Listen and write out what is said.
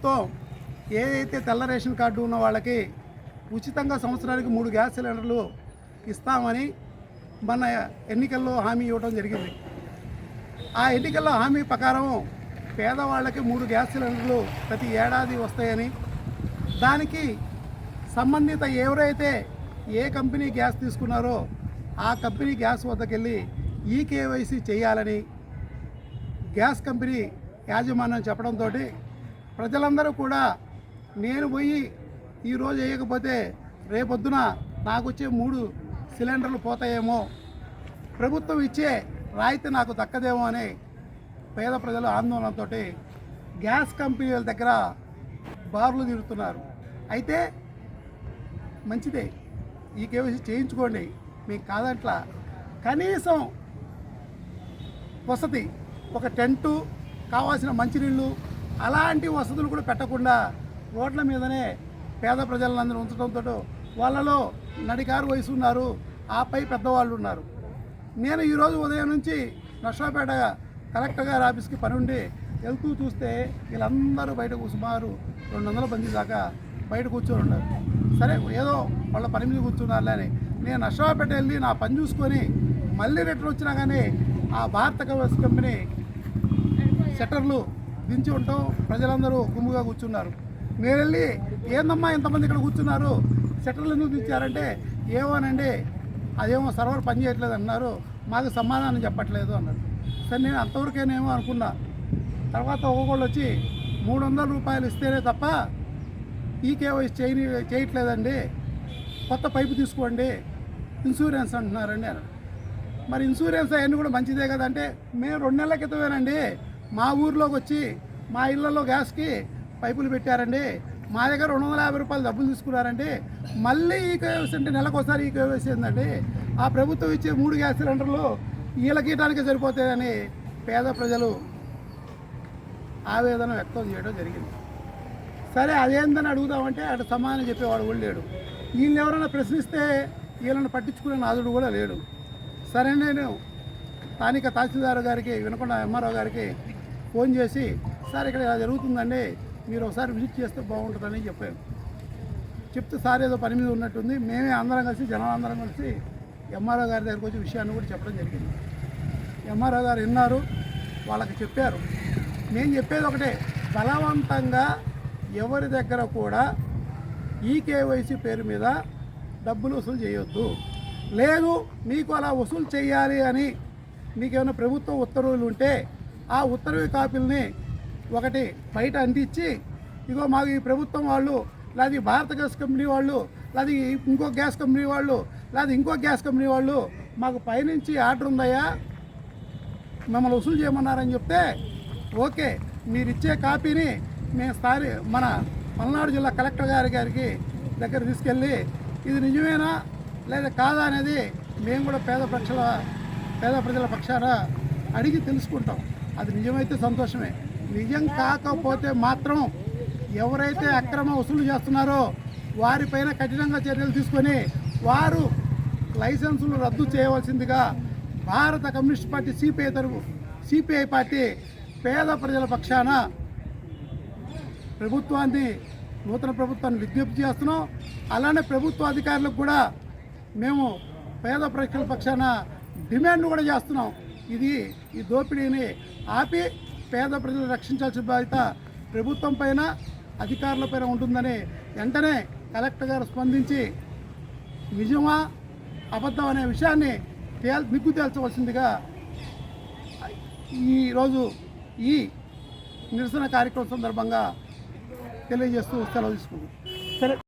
ప్రభుత్వం ఏదైతే తెల్ల రేషన్ కార్డు ఉన్న వాళ్ళకి ఉచితంగా సంవత్సరానికి మూడు గ్యాస్ సిలిండర్లు ఇస్తామని మన ఎన్నికల్లో హామీ ఇవ్వడం జరిగింది. ఆ ఎన్నికల్లో హామీ ప్రకారం పేదవాళ్ళకి మూడు గ్యాస్ సిలిండర్లు ప్రతి ఏడాది వస్తాయని దానికి సంబంధిత ఎవరైతే ఏ కంపెనీ గ్యాస్ తీసుకున్నారో ఆ కంపెనీ గ్యాస్ వద్దకెళ్ళి ఈ కేవైసీ చేయాలని గ్యాస్ కంపెనీ యాజమాన్యం చెప్పడంతో ప్రజలందరూ కూడా నేను పోయి ఈరోజు వేయకపోతే రేపొద్దున నాకు వచ్చే మూడు సిలిండర్లు పోతాయేమో. ప్రభుత్వం ఇచ్చే రాయితీ నాకు దక్కదేమో అని పేద ప్రజలు ఆందోళనతో గ్యాస్ కంపెనీల దగ్గర బార్లు తిరుగుతున్నారు అయితే మంచిదే. ఈ కేవైసీ చేయించుకోండి. మీకు కాదంట్లా. కనీసం వసతి ఒక టెంటు కావాల్సిన మంచినీళ్ళు అలాంటి వసతులు కూడా పెట్టకుండా రోడ్ల మీదనే పేద ప్రజలందరూ ఉంచడంతో వాళ్ళలో నడికారు వయసు ఉన్నారు ఆపై పెద్దవాళ్ళు ఉన్నారు. నేను ఈరోజు ఉదయం నుంచి నర్సాపేట కలెక్టర్ గారి ఆఫీస్కి పని ఉండి వెళ్తూ చూస్తే వీళ్ళందరూ బయటకు సుమారు రెండు వందల మంది దాకా బయట కూర్చొని ఉన్నారు. సరే ఏదో వాళ్ళ పని మీద కూర్చున్నారులే అని. నేను నర్సాపేట వెళ్ళి నా పని చూసుకొని మళ్ళీ రిటర్న్ వచ్చినా కానీ ఆ భారత కవర్స్ కంపెనీ షట్టర్లు దించి ఉంటాం. ప్రజలందరూ గుమ్ముగా కూర్చున్నారు. నేను వెళ్ళి ఏందమ్మా ఇంతమంది ఇక్కడ కూర్చున్నారు? సెటర్లు ఎందుకు దించారంటే ఏమోనండి అదేమో సర్వర్ పని చేయట్లేదు అన్నారు. మాకు సమాధానం చెప్పట్లేదు అన్నారు. సరే నేను అంతవరకేనేమో అనుకున్నా. తర్వాత ఒక్కొక్కళ్ళు వచ్చి మూడు వందల రూపాయలు ఇస్తేనే తప్ప ఈ కేవైసీ చేయని చేయట్లేదండి. కొత్త పైపు తీసుకోండి. ఇన్సూరెన్స్ అంటున్నారండి మరి ఇన్సూరెన్స్ అవన్నీ కూడా మంచిదే కదంటే మేము రెండు నెలల క్రితమేనండి మా ఊర్లోకి వచ్చి మా ఇళ్ళలో గ్యాస్కి పైపులు పెట్టారండి. మా దగ్గర రెండు వందల యాభై రూపాయలు డబ్బులు తీసుకున్నారండి. మళ్ళీ ఈ కేవైసీ అంటే నెలకోసారి ఈ కేవైసీ ఏందండి ఆ ప్రభుత్వం ఇచ్చే మూడు గ్యాస్ సిలిండర్లు ఈల ఇవ్వడానికి సరిపోతాయని పేద ప్రజలు ఆవేదన వ్యక్తం చేయడం జరిగింది. సరే అదేందని అడుగుదామంటే అటు సమాధానం చెప్పేవాడు కూడా లేడు. వీళ్ళని ఎవరైనా ప్రశ్నిస్తే వీళ్ళని పట్టించుకునే నాదుడు కూడా లేడు. సరే నేను స్థానిక తహసీల్దారు గారికి వినకొండ ఎంఆర్ఓ గారికి ఫోన్ చేసి సార్ ఇక్కడ ఇలా జరుగుతుందండి మీరు ఒకసారి విజిట్ చేస్తే బాగుంటుందని చెప్పాను చెప్తే సార్ ఏదో పని మీద ఉన్నట్టుంది మేమే అందరం కలిసి జనం అందరం కలిసి ఎంఆర్ఓ గారి దగ్గరికి వచ్చి విషయాన్ని కూడా చెప్పడం జరిగింది. ఎంఆర్ఓ గారు విన్నారు వాళ్ళకి చెప్పారు. నేను చెప్పేది ఒకటే బలవంతంగా ఎవరి దగ్గర కూడా ఈ కేవైసీ పేరు మీద డబ్బులు వసూలు చేయొద్దు. లేదు మీకు అలా వసూలు చేయాలి అని మీకేమైనా ప్రభుత్వ ఉత్తర్వులు ఉంటే ఆ ఉత్తర్వు కాపీలని ఒకటి బయట అందించి ఇగో మాకు ఈ ప్రభుత్వం వాళ్ళు లేదా భారత గ్యాస్ కంపెనీ వాళ్ళు లేదా ఇంకో గ్యాస్ కంపెనీ వాళ్ళు లేదా ఇంకో గ్యాస్ కంపెనీ వాళ్ళు మాకు పైనుంచి ఆర్డర్ ఉందయ్యా మిమ్మల్ని వసూలు చేయమన్నారని చెప్తే ఓకే మీరు ఇచ్చే కాపీని మేము స్థాని మన పల్నాడు జిల్లా కలెక్టర్ గారి గారికి దగ్గర తీసుకెళ్ళి ఇది నిజమేనా లేదా కాదా అనేది మేము కూడా పేద పక్షాల పేద ప్రజల పక్షాన అడిగి తెలుసుకుంటాం. అది నిజమైతే సంతోషమే. నిజం కాకపోతే మాత్రం ఎవరైతే అక్రమ వసూలు చేస్తున్నారో వారిపైన కఠినంగా చర్యలు తీసుకొని వారు లైసెన్సులు రద్దు చేయవలసిందిగా భారత కమ్యూనిస్ట్ పార్టీ సిపిఐ తరపు సిపిఐ పార్టీ పేద ప్రజల పక్షాన ప్రభుత్వాన్ని నూతన ప్రభుత్వాన్ని విజ్ఞప్తి చేస్తున్నాం. అలానే ప్రభుత్వ అధికారులకు కూడా మేము పేద ప్రజల పక్షాన డిమాండ్ కూడా చేస్తున్నాం. ఇది ఈ దోపిడీని ఆపి పేద ప్రజలు రక్షించాల్సిన బాధ్యత ప్రభుత్వం పైన అధికారుల పైన ఉంటుందని వెంటనే కలెక్టర్ గారు స్పందించి నిజమా అబద్ధం అనే విషయాన్ని తేల్ నిగ్గు తేల్చవలసిందిగా ఈరోజు ఈ నిరసన కార్యక్రమం సందర్భంగా తెలియజేస్తూ సెలవు తీసుకున్నాం సరే